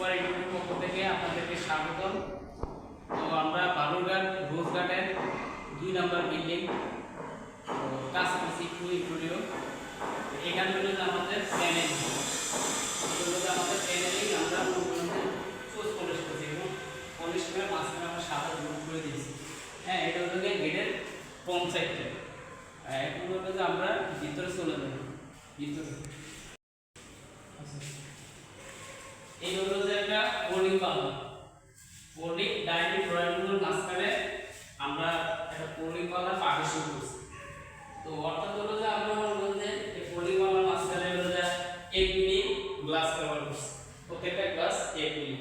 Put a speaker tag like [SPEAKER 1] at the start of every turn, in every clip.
[SPEAKER 1] Super এডুকের পক্ষ থেকে আপনাদেরকে স্বাগতম। তো আমরা বালুরঘাট রোজঘাটের দুই নম্বর বিল্ডিং কাছাকাছি টুই স্টুডিও এখানে হলো আমাদের প্যানেল আমাদের প্যানেলিং আমরা চুজ পলিশ করছি এবং পলিশ করে মাঝখানে আমরা সাদা গ্রুপ করে দিয়েছি। হ্যাঁ এটা হলো গেটের পঞ্চায়েতটা এখন হলো যে আমরা ভিতরে চলে যাব। ভিতরে এই হলো যে বোর্ডিং পাল্লা ডাইনি ডাইনিং ড্রয়িং রুমের মাঝখানে আমরা একটা পাল্লা পার্টিশন করছি। তো অর্থাৎ হলো যে আমরা মনে করেন যে এই বোর্ডিং পাল্লার মাঝখানে হলো যে এক মিলি গ্লাস ব্যবহার করছি প্রত্যেকটা গ্লাস এক মিলি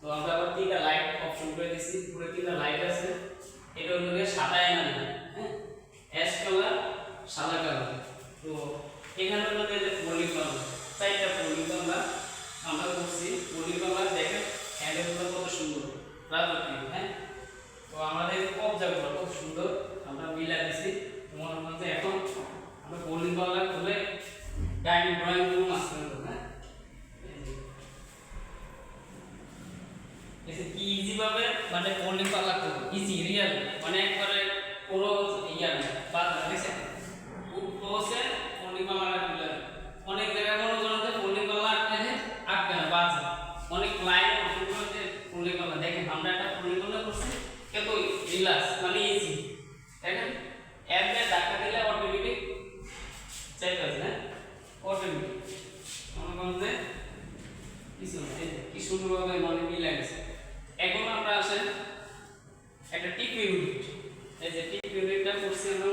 [SPEAKER 1] তো আমরা আবার তিনটা লাইট অপশন করে দিচ্ছি পুরো তিনটা লাইট আছে এটা হলো গিয়ে সাদা এনামেল হ্যাঁ অ্যাশ কালার সাদা কালার তো এখানে হলো গিয়ে যে বোর্ডিং পাল্লা চারটা বোর্ডিং পাল্লা আমরা করছি বোর্ডিং পাল্লা দেখেন হ্যান্ডেলগুলো কত সুন্দর রাজকীয় হ্যাঁ তো আমাদের কবজাগুলো কত সুন্দর মিলাই দিছি মনে যে এখন আমরা বোর্ডিং পাল্লা খুলে ডাইনিং ড্রয়িং রুম হবে হ্যাঁ? কি ইজি ভাবে মানে বোর্ডিং পাল্লা করব ইজি রিয়েল মানে একবারে কোনো ইয়া নেই বাদ দেখছেন খুব ক্লোজে বোর্ডিং পাল্লা অনেক জায়গায় মনে করেন বোর্ডিং পাল্লা আটকে আটকে না, বাদ। অনেক পাল্লা দেখেন আমরা একটা পাল্লা করছি কত রিল্যাক্স মানে ইজি দেখেন অ্যাপে ধাক্কা দিলে অটোমেটিক চেক হ্যাঁ অটোমেটিক করেন যে কিছু না, এই কি সুন্দরভাবে মানে মিলে এখন আমরা আসেন একটা টিপ ইউনিট এই যে টিপ ইউনিটটা করছি আমরা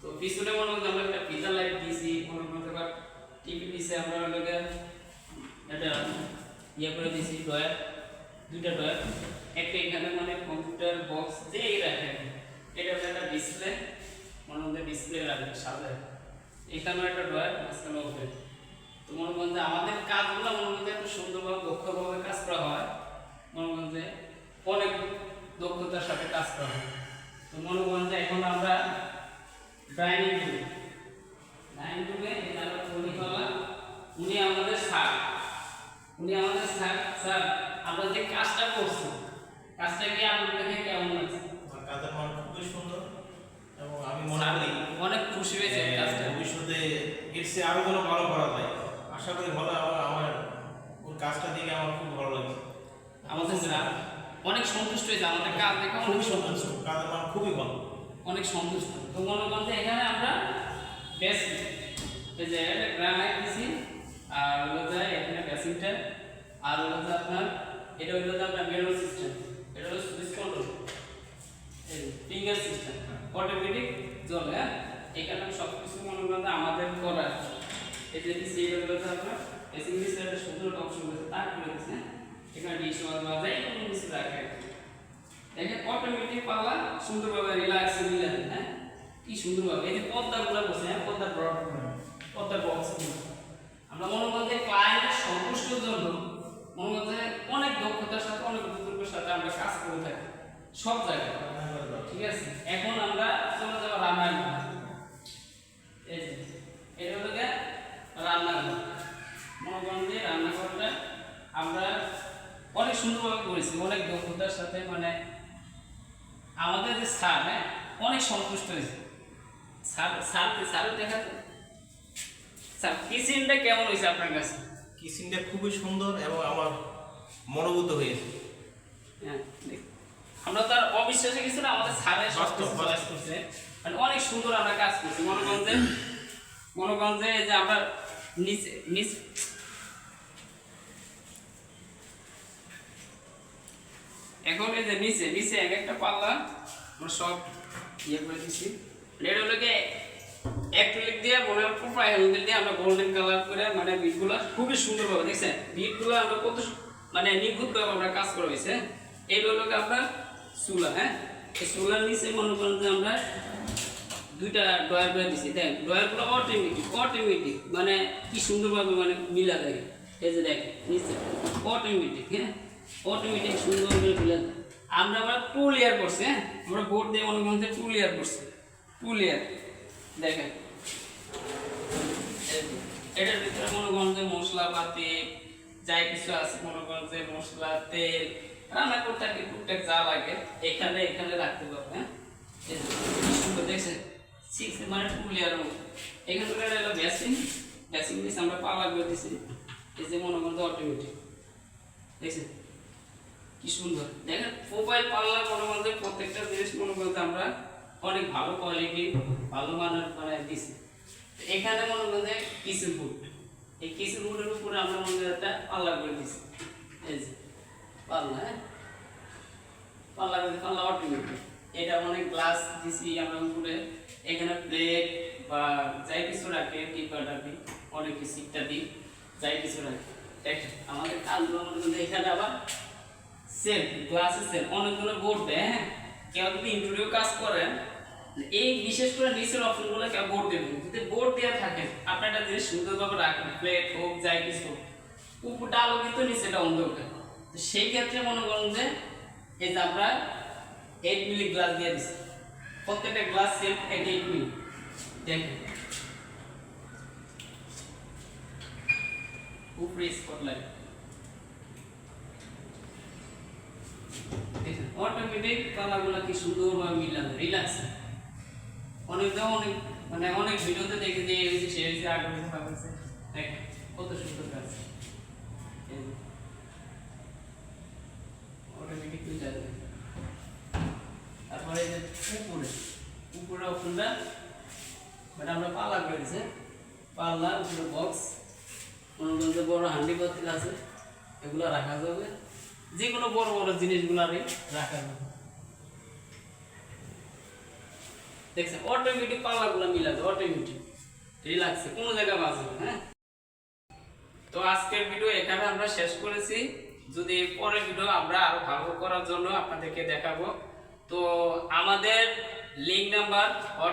[SPEAKER 1] তো পিছনে মনে করেন আমরা একটা পিজা লাইট দিয়েছি আমরা ওটাকে একটা ইয়ে করে দিয়েছি ডয়ার দুইটা ডয়ার একটা এখানে মানে কম্পিউটার বক্স যেই রাখে। এটা হচ্ছে একটা ডিসপ্লে মনে মধ্যে ডিসপ্লে রাখবে সাজায় এখানেও একটা ডয়ার মাঝখানে ওপেন তো মনে করেন আমাদের কাজগুলো মনে যে এত সুন্দরভাবে, দক্ষভাবে কাজ করা হয়, মনে করেন যে অনেক দক্ষতার সাথে কাজ করা হয়। তো মনে করেন যে এখন আমরা ডাইনিং রুমে ডাইনিং রুমে উনি করলাম উনি আমাদের স্যার উনি আমাদের স্যার স্যার আমরা যে কাজটা করছি কাজটা কি আপনার দেখে কেমন লাগছে?
[SPEAKER 2] আমার কাজের মান খুবই সুন্দর এবং আমি মনে করি
[SPEAKER 1] অনেক খুশি হয়েছে এই
[SPEAKER 2] যে
[SPEAKER 1] কাজটা।
[SPEAKER 2] ভবিষ্যতে এর চেয়ে আরও যেন ভালো করা যায়। আশা করি ভালো আমার আমার ওর কাজটা দেখে আমার খুব ভালো লাগছে।
[SPEAKER 1] আমাদের স্যার অনেক সন্তুষ্ট হয়েছে আমাদের কাজ দেখে অনেক সন্তুষ্ট।
[SPEAKER 2] কাজের মান খুবই ভালো।
[SPEAKER 1] অনেক সন্তুষ্ট। তো মনে করেন যে এখানে আমরা বেশ এই যে গ্রানাইট দিছি আর হলো যে এখানে বেসিনটা আর হলো যে আপনার এটা হলো যে আপনার মেরো সিস্টেম এটা হলো সুইচ কন্ট্রোল এই ফিঙ্গার সিস্টেম অটোমেটিক হ্যাঁ? এখানে সব কিছু মনে করেন আমাদের করা এই যে হলো যে আপনার। দিছি একটা সুন্দর অপশন আছে তার করে দিচ্ছে? এখানে ডিশ ওয়াল বা যাই কোনো কিছু রাখে। দেখেন অটোমেটিক পাল্লা সুন্দরভাবে রিল্যাক্স মিলে হ্যাঁ? কি সুন্দরভাবে। এই যে পর্দাগুলো বসে হ্যাঁ পর্দার ড্রপ পর্দার বক্স আমরা মনে করেন যে ক্লায়েন্টের সন্তুষ্টির জন্য মনে করেন অনেক দক্ষতার সাথে অনেক দুর্গের সাথে আমরা কাজ করে থাকি সব জায়গায় ঠিক আছে? এখন আমরা চলে যাব রান্নার ঘর। এই যে এটা হলো গিয়ে রান্নাঘর মনে করেন যে রান্নাঘরটা আমরা অনেক সুন্দরভাবে করেছি অনেক দক্ষতার সাথে মানে আমাদের যে স্যার হ্যাঁ অনেক সন্তুষ্ট হয়েছে। স্যার স্যার স্যারও দেখা স্যার কিচেনটা কেমন হয়েছে আপনার কাছে?
[SPEAKER 2] কিচেনটা খুবই সুন্দর এবং আমার মনোভূত হয়েছে।
[SPEAKER 1] হ্যাঁ দেখ- আমরা তো আর অবিশ্বাসে কিছু না আমাদের কিছু চয়েস করছে। মানে অনেক সুন্দর আমরা কাজ করছি। মনে করেন যে আমরা নিচে নিচ এখন এই যে নিচে নিচে এক একটা পাল্লা আমরা সব ইয়ে করে দিচ্ছি এটা হলো গিয়ে অ্যাক্রিলিক দিয়ে মনে হয় প্রোফাইল হ্যান্ডেল দিয়ে আমরা গোল্ডেন কালার করে মানে বিটগুলো খুবই সুন্দরভাবে দেখছেন? বিটগুলো আমরা কত মানে নিখুঁতভাবে আমরা কাজ করা হয়েছে। হ্যাঁ? এই হলো আপনার চুলা হ্যাঁ? চুলার নিচে মনে করেন যে আমরা দুইটা ড্রয়ার করে দিছি। দেখ ড্রয়ারগুলো অটোমেটিক অটোমেটিক মানে কি সুন্দরভাবে মানে মিলা থাকে এই যে দেখ, নিচে অটোমেটিক হ্যাঁ? অটোমেটিক সুন্দরভাবে মিলা আমরা আবার টু লেয়ার করছি হ্যাঁ? আমরা বোর্ড দিয়ে মনে করেন টু লেয়ার করছি। টু লেয়ার দেখেন এটার ভিতরে মনে করেন যে মশলাপাতি, যাই কিছু আছে, মনে করেন যে মশলা, তেল রান্না করতে আর কি? টুকটাক যা লাগে, এখানে এখানে রাখতে পারবে হ্যাঁ? দেখছেন? সিক্স মানে পুলিয়ার মতো। এখানকার হলো বেসিন বেসিন দিয়েছে আমরা পালা করে দিছি। এই যে মনে করেন অটোমেটিক দেখছেন? কি সুন্দর। দেখেন মোবাইল পাল্লা মনে করেন প্রত্যেকটা জিনিস মনে করেন যে আমরা অনেক ভালো কোয়ালিটি ভালো মানের মানে দিছি। এখানে মনে করেন যে কিচেন ফুড এই কিচেন ফুডের উপরে আমরা মনে করেন একটা পাল্লা করে দিছি। এই যে পাল্লা হ্যাঁ? পাল্লা পাল্লা অটোমেটিক এটা অনেক গ্লাস দিছি আমরা উপরে এখানে প্লেট বা যাই কিছু রাখে টিপা টাপি অনেক কিছু ইত্যাদি যাই কিছু রাখে। আমাদের কাজগুলো করেন এখানে আবার সেল গ্লাসে সেল অনেকগুলো বোর্ড দেয় হ্যাঁ? কেউ যদি ইন্টারভিউ কাজ করেন এই বিশেষ করে নিচের অপশনগুলো কেউ বোর্ড দেবেন যদি বোর্ড দেওয়া থাকে, আপনার একটা জিনিস সুন্দরভাবে রাখেন প্লেট হোক, যাই কিছু হোক। উপরটা আলোকিত নিচেটা অন্ধকার। সেই ক্ষেত্রে মনে করেন যে এই যে আমরা এইট মিলি গ্লাস দিয়ে দিচ্ছি প্রত্যেকটা glass cell eight eight milli দেখেন। উপরে স্পটলাইট অটোমেটিক পালাগুলো কি সুন্দরভাবে মিলানো রিল্যাক্স অনেক অনেক মানে অনেক ভিডিওতে দেখে যে সে হয়েছে আগে হয়েছে। কত সুন্দর কাজ অটোমেটিক মিলা যাবে তারপরে এই যে উপরে উপরে অপশনটা মানে আমরা পাল্লা করেছে পাল্লা, উপরে বক্স মনে করেন যে বড় হান্ডি পাতিল আছে, এগুলো রাখা যাবে। যে কোনো বড় বড় জিনিসগুলো আর রাখা যাবে। দেখছেন অটোমেটিক পাল্লাগুলো মিলাবে অটোমেটিক রিল্যাক্সে কোনো জায়গায় বাঁচবে হ্যাঁ? তো আজকের ভিডিও এখানে আমরা শেষ করেছি। যদি পরের ভিডিও আমরা আরও ভালো করার জন্য আপনাদেরকে দেখাবো, তো আমাদের लिंक नंबर और